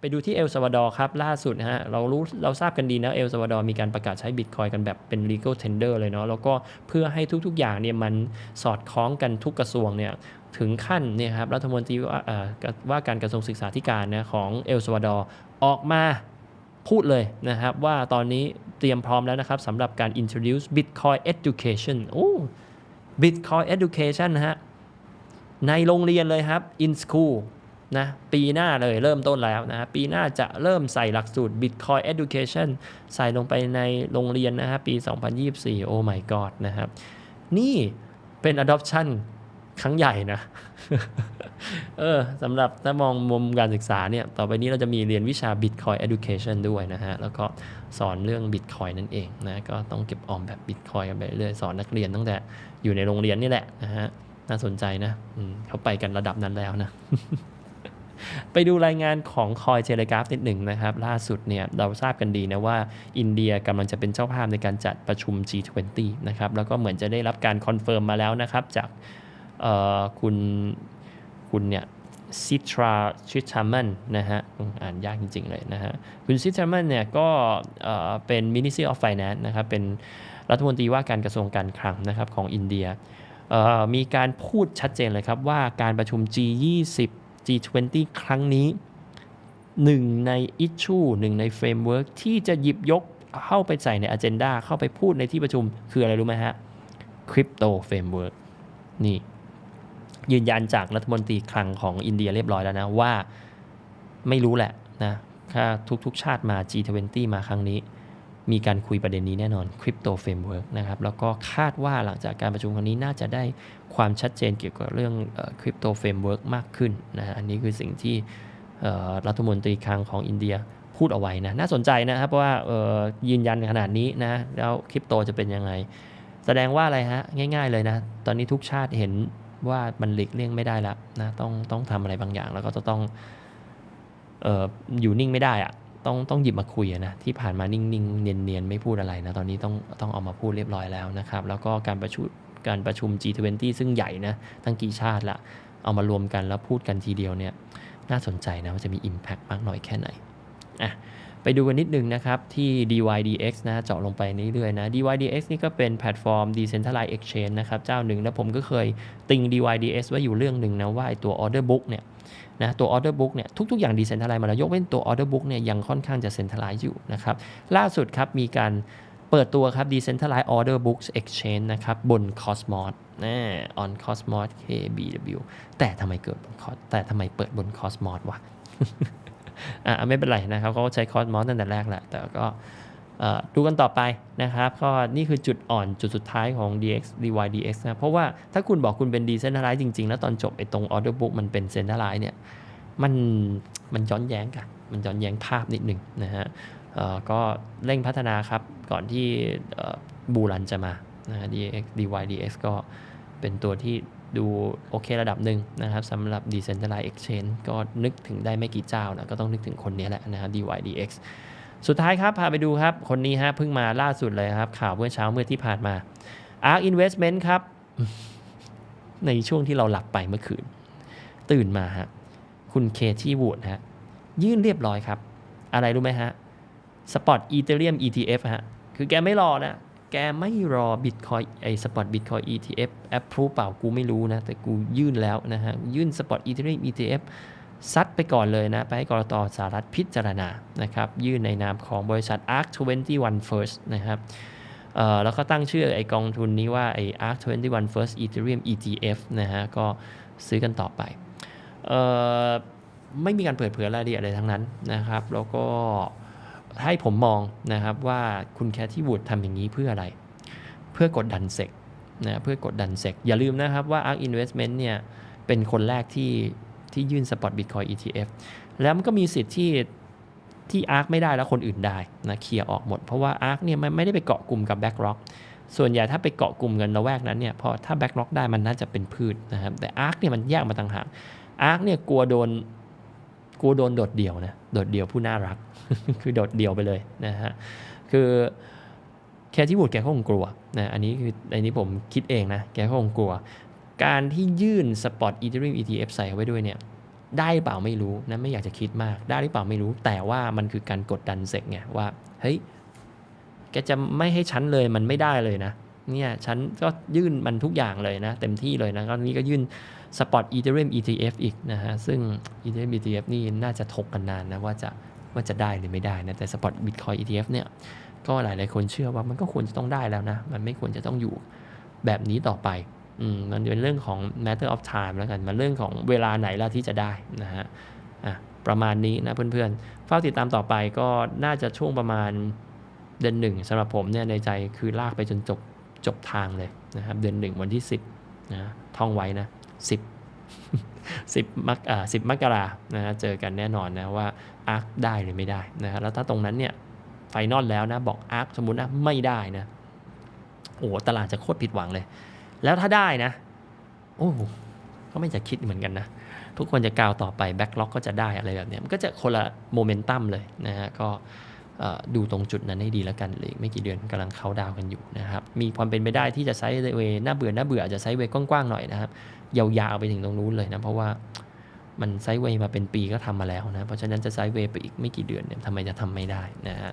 ไปดูที่เอลซาวาดอร์ครับล่าสุดนะฮะเรารู้เราทราบกันดีนะเอลซาวาดอร์มีการประกาศใช้บิตคอยกันแบบเป็น legal tender เลยเนาะแล้วก็เพื่อให้ทุกๆอย่างเนี่ยมันสอดคล้องกันทุกกระทรวงเนี่ยถึงขั้นเนี่ยครับรัฐมนตรีว่าว่าการกระทรวงศึกษาธิการนะของเอลซาวาดอร์ออกมาพูดเลยนะครับ ว่าตอนนี้เตรียมพร้อมแล้วนะครับสำหรับการ introduce Bitcoin education โอ้ Bitcoin education นะฮะในโรงเรียนเลยครับ in school นะปีหน้าเลยเริ่มต้นแล้วนะปีหน้าจะเริ่มใส่หลักสูตร Bitcoin Education ใส่ลงไปในโรงเรียนนะฮะปี 2024 โอ้ my god นะครับ นี่เป็น adoption ครั้งใหญ่นะ เออสำหรับถ้ามองมุมการศึกษาเนี่ย ต่อไปนี้เราจะมีเรียนวิชา Bitcoin Education ด้วยนะฮะ แล้วก็สอนเรื่อง Bitcoin นั่นเองนะ ก็ต้องเก็บออมแบบ Bitcoin กันไปเรื่อยสอนนักเรียนตั้งแต่อยู่ในโรงเรียนนี่แหละนะฮะ น่าสนใจนะเขาไปกันระดับนั้นแล้วนะ ไปดูรายงานของคอยเทเลกราฟนิดหนึ่งนะครับ ล่าสุดเนี่ยเราทราบกันดีนะว่าอินเดียกำลังจะเป็นเจ้าภาพในการจัดประชุม G20 นะครับแล้วก็เหมือนจะได้รับการคอนเฟิร์มมาแล้วนะครับ จากคุณคุณเนี่ยซิตราชิชามันนะฮะอ่านยากจริง ๆ เลยนะฮะคุณซิตรามันเนี่ยก็เอ่อเป็น Ministry of Finance นะครับเป็นรัฐมนตรีว่าการกระทรวงการคลังนะครับของอินเดียมีการพูดชัดเจนเลยครับว่าการประชุม G20 G20 ครั้งนี้หนึ่งใน issue หนึ่งใน framework ที่จะหยิบยกเข้าไปใส่ใน agenda เข้าไปพูดในที่ประชุมคืออะไรรู้ไหมฮะ crypto framework นี่ยืนยันจากรัฐมนตรีคลังของอินเดียเรียบร้อยแล้วนะ ว่าไม่รู้แหละนะถ้าทุกๆชาติมา G20 มาครั้งนี้ มีการคุยประเด็นนี้แน่นอน Crypto Framework นะครับแล้วก็คาดว่าหลังจากการประชุมครั้งนี้น่าจะได้ความชัดเจนเกี่ยวกับเรื่องเอ่อ Crypto Framework มากขึ้นนะฮะอันนี้คือสิ่งที่รัฐมนตรีคลังของอินเดียพูดเอาไว้นะน่าสนใจนะครับเพราะว่ายืนยันขนาดนี้นะแล้วคริปโตจะเป็นยังไง แสดงว่าอะไรฮะง่าย ๆเลยนะ ตอนนี้ทุกชาติเห็นว่ามันหลีกเลี่ยงไม่ได้แล้วนะต้องต้องทำอะไรบางอย่างแล้วก็จะต้องอออยู่นิ่งไม่ได้อะ ต้องต้องหยิบมาคุยนะที่ผ่านมานิ่งๆ เนียนๆ ไม่พูดอะไรนะ ตอนนี้ต้องต้องเอามาพูดเรียบร้อยแล้วนะครับ แล้วก็การประชุมการประชุม G20 ซึ่งใหญ่นะตั้งกี่ชาติละเอามารวมกันแล้วพูดกันทีเดียวเนี่ยน่าสนใจนะว่าจะมี Impact มากน้อยแค่ไหนอะ ไปดูกันนิดนึงนะครับที่ DYDX นะเจาะลงไปเรื่อยๆนะ DYDX นี่ก็เป็นแพลตฟอร์ม Decentralized Exchange นะครับเจ้าหนึ่งแล้วผมก็เคยติง DYDX ไว้อยู่เรื่องหนึ่งนะว่าไอตัว Order Book เนี่ยนะตัว order book เนี่ยทุกๆอย่างดีเซนท r ล z e มาแล้วยกเว้นตัว order book เนี่ยยังค่อนข้างจะเซ็นท r ล z e อยู่นะครับล่าสุดครับมีการเปิดตัวครับ Decentralized Order Books Exchange นะครับบน Cosmos นะ on Cosmos KBW แต่ทำไมเกิดบนแต่ทำไมเปิดบน Cosmos วะ อะไม่เป็นไรนะครับเขาก็ใช้ Cosmos ตั้งแต่แรกแหละ แต่ก็ดูกันต่อไปนะครับ ก็นี่คือจุดอ่อนจุดสุดท้ายของ DX DYDX นะ เพราะว่าถ้าคุณบอกคุณเป็น Decentralized จริง ๆ แล้วตอนจบไอ้ตรง Order Book มันเป็น Centralized เนี่ย มันมันย้อนแย้งกัน มันย้อนแย้งภาพนิดหนึ่งนะฮะก็เร่งพัฒนาครับ ก่อนที่บูรันจะมานะฮะ DX DYDX ก็เป็นตัวที่ ดูโอเคระดับหนึ่งนะครับสำหรับ Decentralized Exchange ก็นึกถึงได้ไม่กี่เจ้านะก็ต้องนึกถึงคนนี้แหละนะฮะ DYDX สุดท้ายครับ พาไปดูครับ คนนี้ฮะเพิ่งมาล่าสุดเลยครับ ข่าวเมื่อเช้าเมื่อที่ผ่านมา ARK Investment ครับ ในช่วงที่เราหลับไปเมื่อคืน ตื่นมาฮะคุณเคที่วูดฮะยื่นเรียบร้อยครับ อะไรรู้ไหมฮะสปอตอีเทเรียม ETF ฮะคือแกไม่รอนะ แกไม่รอ Bitcoin ไอสปอต Bitcoin ETF approve เปล่ากูไม่รู้นะ แต่กูยื่นแล้วนะฮะ ยื่นสปอตอีเทเรียม ETF ซัดไปก่อนเลยนะ ไปให้กรตสหรัฐพิจารณานะครับ ยื่นในนามของบริษัท ARK 21 First นะครับแล้วก็ตั้งชื่อไอกองทุนนี้ว่าไอ ARK 21 First Ethereum ETF นะฮะ ก็ซื้อกันต่อไปออไม่มีการเปิดเผยรายละเอียดอะไรทั้งนั้นนะครับ แล้วก็ ให้ผมมองนะครับว่าคุณแคทที่วูดทำอย่างนี้เพื่ออะไร เพื่อกดดันเซกนะเพื่อกดดันเซกอย่าลืมนะครับว่า ARK Investment เนี่ยเป็นคนแรกที่ที่ยื่นสปอต Bitcoin ETF แล้วมันก็มีสิทธิ์ที่ที่ ARK ไม่ได้แล้วคนอื่นได้นะเคลียร์ออกหมด เพราะว่า ARK เนี่ยมันไม่ได้ไปเกาะกลุ่มกับ BlackRock ส่วนใหญ่ถ้าไปเกาะกลุ่มกันระแวกนั้นเนี่ยพอถ้า BlackRock ได้มันน่าจะเป็นพืชนะครับแต่ ARK เนี่ยมันแยกมาต่างหากอาร์คเนี่ยกลัวโดน กลัวโดนโดดเดี่ยวนะโดดเดี่ยวผู้น่ารัก คือโดดเดี่ยวไปเลยนะฮะคือแคที่บูดแกก็คงกลัวนะอันนี้คืออันนี้ผมคิดเองนะแกก็คงกลัว การที่ยื่นสปอตอีเทเรียม ETF ใส่ไว้ด้วยเนี่ยได้เปล่าไม่รู้นะไม่อยากจะคิดมาก ได้หรือเปล่าไม่รู้ แต่ว่ามันคือการกดดันเสกไงว่าเฮ้ยแกจะไม่ให้ฉันเลยมันไม่ได้เลยนะ เนี่ยฉันก็ยื่นมันทุกอย่างเลยนะ เต็มที่เลยนะก็นี้ก็ยื่นสปอตอีเทเรียม ETF อีกนะฮะ ซึ่งอีเทเรียม ETF นี่น่าจะถกกันนานนะว่าจะว่าจะได้หรือไม่ได้นะ แต่สปอตบิตคอย ETF เนี่ย ก็หลายๆคนเชื่อว่ามันก็ควรจะต้องได้แล้วนะ มันไม่ควรจะต้องอยู่แบบนี้ต่อไปอืมมันเป็นเรื่องของ matter of time แล้วกัน มันเรื่องของเวลาไหนแล้วที่จะได้นะฮะอะประมาณนี้นะเพื่อนๆเฝ้าติดตามต่อไปก็น่าจะช่วงประมาณเดือนหนึ่งสำหรับผมเนี่ยในใจคือลากไปจนจบ จบทางเลยนะครับ เดือนหนึ่งวันที่ 10นะท่องไว้นะ10 10มกอ่า10มกรานะฮะเจอกันแน่นอนนะว่าอาร์คได้หรือไม่ได้นะฮะแล้วถ้าตรงนั้นเนี่ยไฟนอลแล้วนะบอกอาร์คสมมุตินะไม่ได้นะโอ้ตลาดจะโคตรผิดหวังเลย แล้วถ้าได้นะ โอ้ก็ไม่จะคิดเหมือนกันนะ ทุกคนจะกาวต่อไปแบ็กล็อกก็จะได้อะไรแบบเนี้ยมันก็จะคนละโมเมนตัมเลยนะฮะก็ ดูตรงจุดนั้นให้ดีแล้วกันเหลยไม่กี่เดือนกำลังเข้าดาวน์กันอยู่นะครับมีความเป็นไปได้ที่จะไซด์เวย์น่าเบื่อน่าเบื่ออาจจะไซด์เวย์กว้างๆหน่อยนะครับยาวๆไปถึงตรงนู้นเลยนะเพราะว่ามันไซด์เวย์มาเป็นปีก็ทำมาแล้วนะเพราะฉะนั้นจะไซด์เวย์ไปอีกไม่กี่เดือนเนี่ยทำไมจะทำไม่ได้นะฮะ